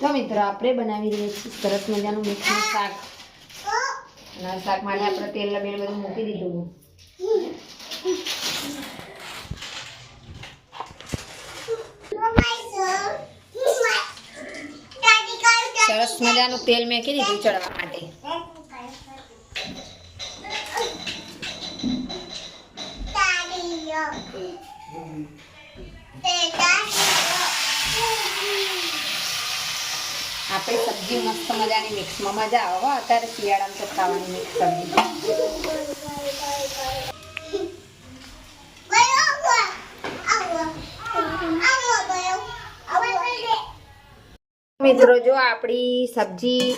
તો મિત્રો આપણે બનાવી રહ્યા છીએ સરસ મજાનું મિક્સનું શાક અને આ શાક માટે આપણે તેલ બેલ બધું મૂકી દીધું સરસ મજાનું તેલ મેકી દીધું ચડવા માટે આપણે સબ્જી મસ્ત મજાની મિક્સમાં મજા આવે. હો, અત્યારે શિયાળામાં તો ખાવાની મિક્સ સબ્જી. મિત્રો, જો આપણી સબ્જી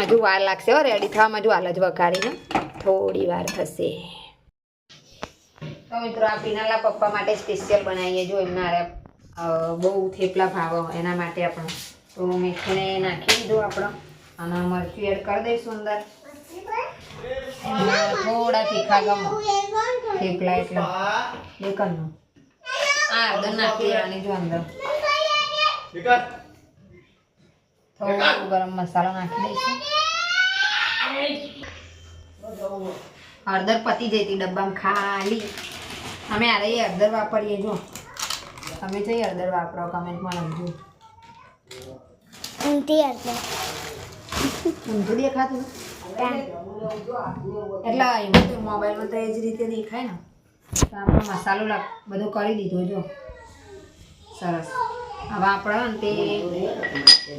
હજુ વાર લાગશે, હો રેડી થવામાં હજુ હાલ જ વઘારીને. થોડી વાર થશે. તો મિત્રો, આ પીનાલા પપ્પા માટે સ્પેશિયલ બનાવીએ. જો એમના બહુ થેપલા ભાવો, એના માટે આપણે તો મીઠુંને નાખી દીધું આપણો અને મરચું એડ કરી દઈશું અંદર. એમાં થોડા તીખા ગમો. થેપલા એટલે. એકનો આ હળદર નાખી દેવાની જો અંદર. થોડું ગરમ મસાલો નાખી દઈશું. હળદર પતી જતી ડબ્બામાં ખાલી. અમે આ હળદર વાપરીએ જો. તમે જઈ હળદર વાપરો કમેન્ટમાં લખજો. ઊંધું દેખાતું એટલે એમાં તો મોબાઈલમાં તો એ જ રીતે દેખાય ને. તો આપણે મસાલો બધું કરી દીધો જો. સરસ. હવે આપણે તે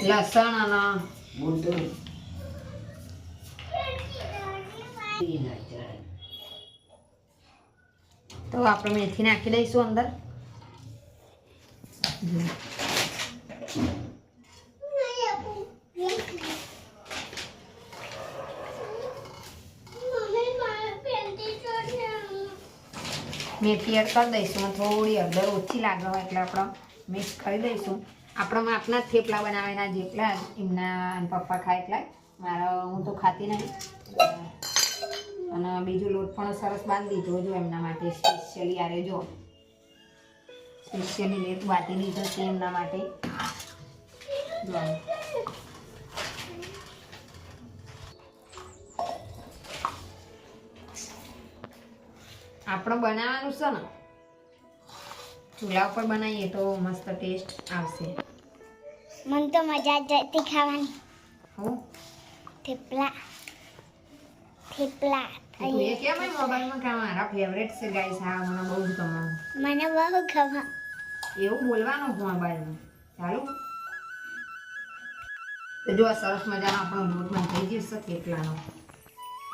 લસણ અને તો આપણે મેથી નાખી દઈશું અંદર. મેથી એડ કરી દઈશું થોડી હળદર ઓછી લાગે હોય એટલે આપણે મિક્સ કરી દઈશું. આપણા માપના થેપલા બનાવેના જેટલા એમના પપ્પા ખાય એટલા. મારા, હું તો ખાતી નહીં અને બીજું લોટ પણ સરસ બાંધી દીધો જો એમના માટે સ્પેશિયલી આરે જો. સ્પેશિયલી લેટ બાંધી દીધો છે એમના માટે. જો. આપણે બનાવવાનું છે ને ચૂલા ઉપર બનાવીએ તો મસ્ત ટેસ્ટ આવશે. મને તો મજા જ જતી ખાવાની. હું. થેપલા. થેપલા એ કેમ મોબાઈલમાં ખાવા? મારા ફેવરેટ છે ગાઈસ હા મને બહુ જ ગમે. મને બહુ ગમે. એવું બોલવાનું મોબાઈલમાં. ચાલુ? તો જો સરસ મજાનો આપણો લોટ બંધાઈ જશે થેપલાનો.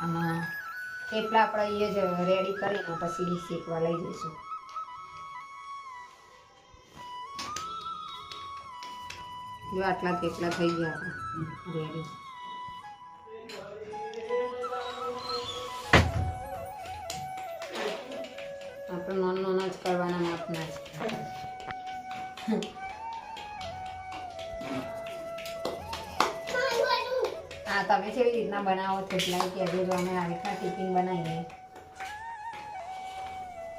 અને થેપલા આપણે એ જ રેડી કરીને પછી શેકવા લઈ જઈશું. જો આટલા થેપલા થઈ ગયા હતા રેડી આપણે નોન નોન જ કરવાના માપના જ. હા તમે કેવી રીતના બનાવો થેપલા કે હજુ અમે આવી રીતના ટિફિન બનાવીએ.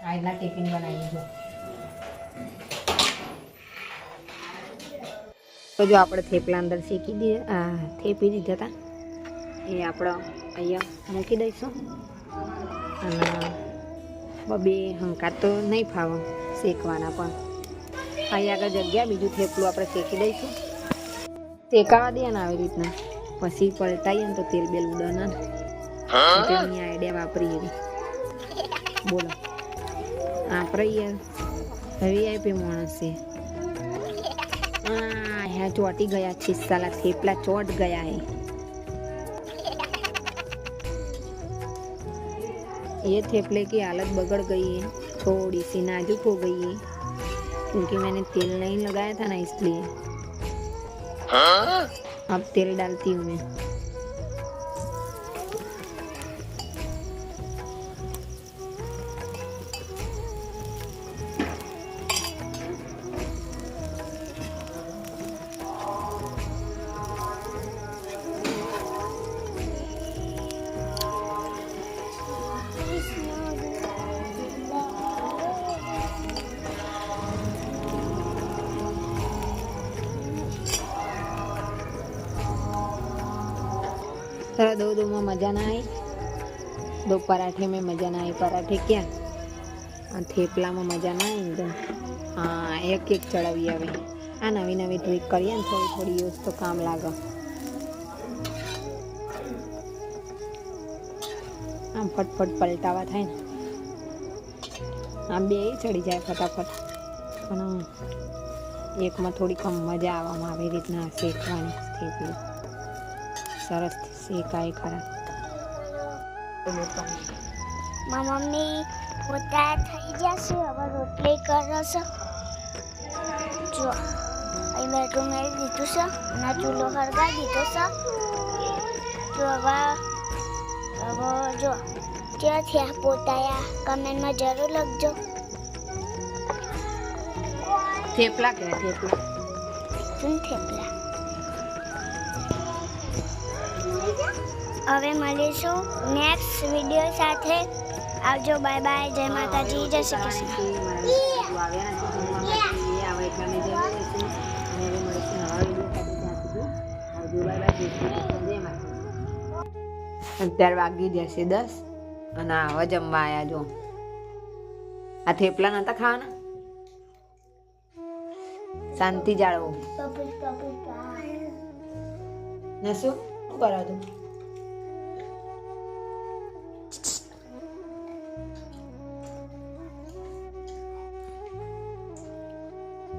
આ રીતના ટિફિન બનાવીએ જો. તો જો આપણે થેપલા અંદર શેકી દઈએ થેપી દીધા હતા એ આપણે અહીંયા મૂકી દઈશું. અને બબે હંકાર તો નહીં ફાવે શેકવાના પણ. અહીંયા આગળ જગ્યા, બીજું થેપલું આપણે શેકી દઈશું. શેકાવા દે ને આવી રીતના. પછી પલટાઈએ ને તો તેલ બેલ ઉડે ના એટલે એની આઈડિયા વાપરીએ એવી. બોલો આપણે યાર વીઆઈપી માણસ છે આ હે ચોટી ગયા છે સાલા થેપલા ચોટ ગયા હે ये थेपले की हालत बगड़ गई है थोड़ी सी नाजुक हो गई है क्योंकि मैंने तेल नहीं लगाया था ना इसलिए अब तेल डालती हूँ मैं સર દो दो में मज़ा ना आई दो पराठे में मज़ा ना आई पराठे क्या આ થેપલામાં મજા ના આવી ને તો હા એક એક ચડાવી આવે આ નવી નવી ટ્રીક કરીએ ને થોડી થોડી યુઝ તો કામ લાગે આમ ફટફટ પલટાવા થાય ને આમ બે ચડી જાય ફટાફટ પણ એકમાં થોડીક આમ મજા આવવામાં આવી રીતના શેકવાની થેપલી સરસ શેકાય ખરા. મારી મમ્મી પોતા થઈ જશે હવે રોટલી કરો છો. જો અહીં બેઠું મેળ દીધું છે અને ચૂલો હળગાવી દીધો છે. જો હવે હવે જો ક્યાં થયા પોતાયા કમેન્ટમાં જરૂર લખજો. થેપલા કે થેપલા? શું થેપલા? હવે મળીશું નેક્સ્ટ વીડિયો સાથે. આવજો બાય બાય જય માતાજી જય શ્રી કૃષ્ણ. અત્યારે વાગી જશે દસ અને હવે જમવા આવ્યા જો. આ થેપલા નતા ખાવાના? શાંતિ જાળવો. ને શું? શું કરો તું